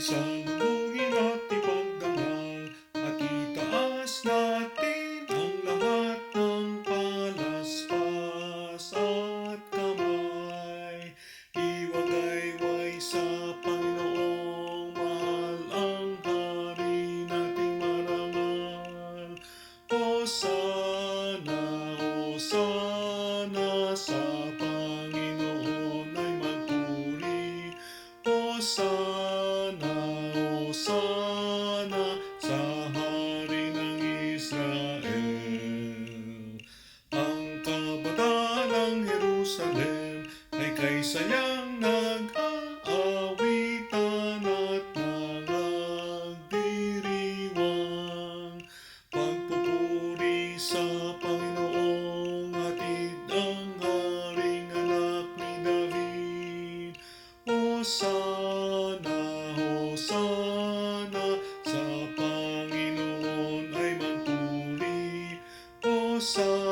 Isalubungin at ipagdangal at itaas natin sayang nag-aawitan at nangagdiriwang. Pagpupuri sa Panginoong hatid ang haring anak ni David. Hosana, Hosana sa Panginoon ay magpuri. Hosana,